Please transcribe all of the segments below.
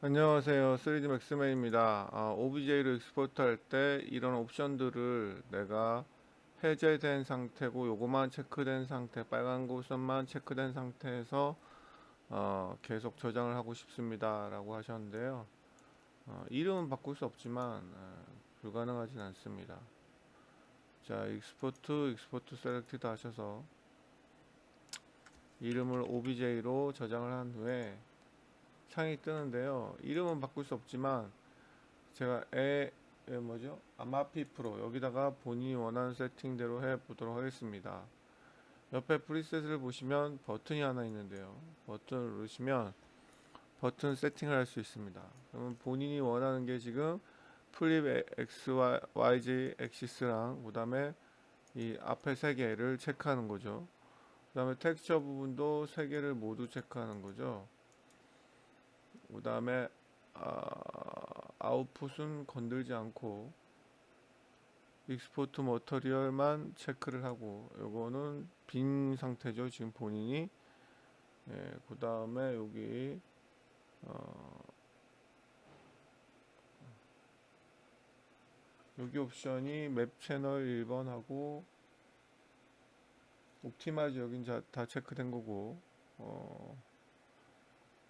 안녕하세요. 3D 맥스맨입니다. 아, OBJ로 익스포트 할 때 이런 옵션들을 내가 해제된 상태고 요거만 체크된 상태, 빨간 곳만 체크된 상태에서 어, 계속 저장을 하고 싶습니다. 라고 하셨는데요. 어, 이름은 바꿀 수 없지만 어, 불가능하진 않습니다. 자, 익스포트, 익스포트 셀렉티드 하셔서 이름을 OBJ로 저장을 한 후에 창이 뜨는데요. 이름은 바꿀 수 없지만 제가 에, 에 뭐죠? 아마피 프로 여기다가 본인이 원하는 세팅대로 해 보도록 하겠습니다. 옆에 프리셋을 보시면 버튼이 하나 있는데요. 버튼을 누르시면 버튼 세팅을 할 수 있습니다. 그러면 본인이 원하는 게 지금 플립 X, Y, YZ 엑시스랑 그 다음에 이 앞에 세 개를 체크하는 거죠. 그 다음에 텍스처 부분도 세 개를 모두 체크하는 거죠. 그 다음에 아, 아웃풋은 건들지 않고 익스포트 머터리얼만 체크를 하고 요거는 빈 상태죠 지금 본인이. 예, 그 다음에 여기 어, 여기 옵션이 맵 채널 1번 하고 옵티마이즈 여긴 자- 다 체크된 거고 어,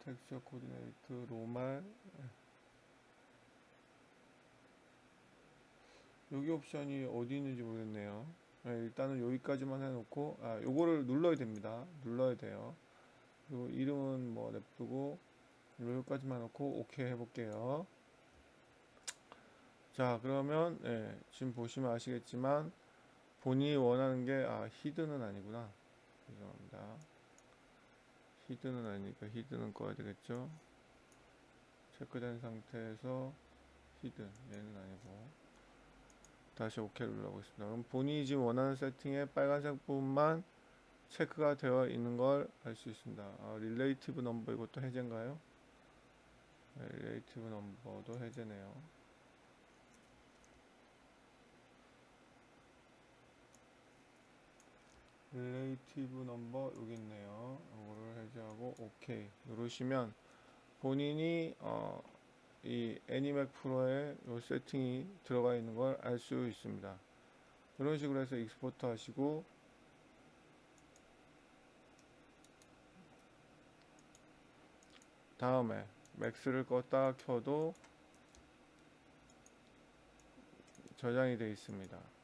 텍스처 코디네이트 로말 여기 옵션이 어디 있는지 모르겠네요. 네, 일단은 여기까지만 해놓고 아 요거를 눌러야 됩니다. 눌러야 돼요. 그리고 이름은 뭐 냅두고 여기까지만 놓고 오케이 해볼게요. 자 그러면 예, 지금 보시면 아시겠지만 본인이 원하는 게 아 히드는 아니구나. 죄송합니다 히드는 아니니까 히드는 꺼야 되겠죠? 체크된 상태에서 히드 얘는 아니고. 다시 OK 눌러보겠습니다. 그럼 본인이 지금 원하는 세팅에 빨간색 부분만 체크가 되어 있는 걸 알 수 있습니다. 아, 릴레이티브 넘버 이것도 해제인가요? 네, 릴레이티브 넘버도 해제네요. 릴레이티브 넘버 여기 있네요. 이거를 해제하고 오케이 누르시면 본인이 어, 이 애니맥 프로에 요 세팅이 들어가 있는 걸 알 수 있습니다. 이런 식으로 해서 익스포트 하시고 다음에 맥스를 껐다 켜도 저장이 되어 있습니다.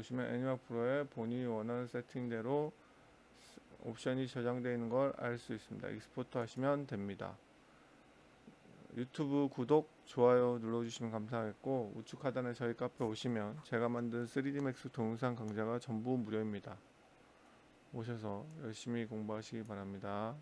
보시면 애니막 프로에 본인이 원하는 세팅대로 옵션이 저장되어 있는 걸 알 수 있습니다. 익스포트 하시면 됩니다. 유튜브 구독, 좋아요 눌러주시면 감사하겠고 우측 하단에 저희 카페 오시면 제가 만든 3D 맥스 동영상 강좌가 전부 무료입니다. 오셔서 열심히 공부하시기 바랍니다.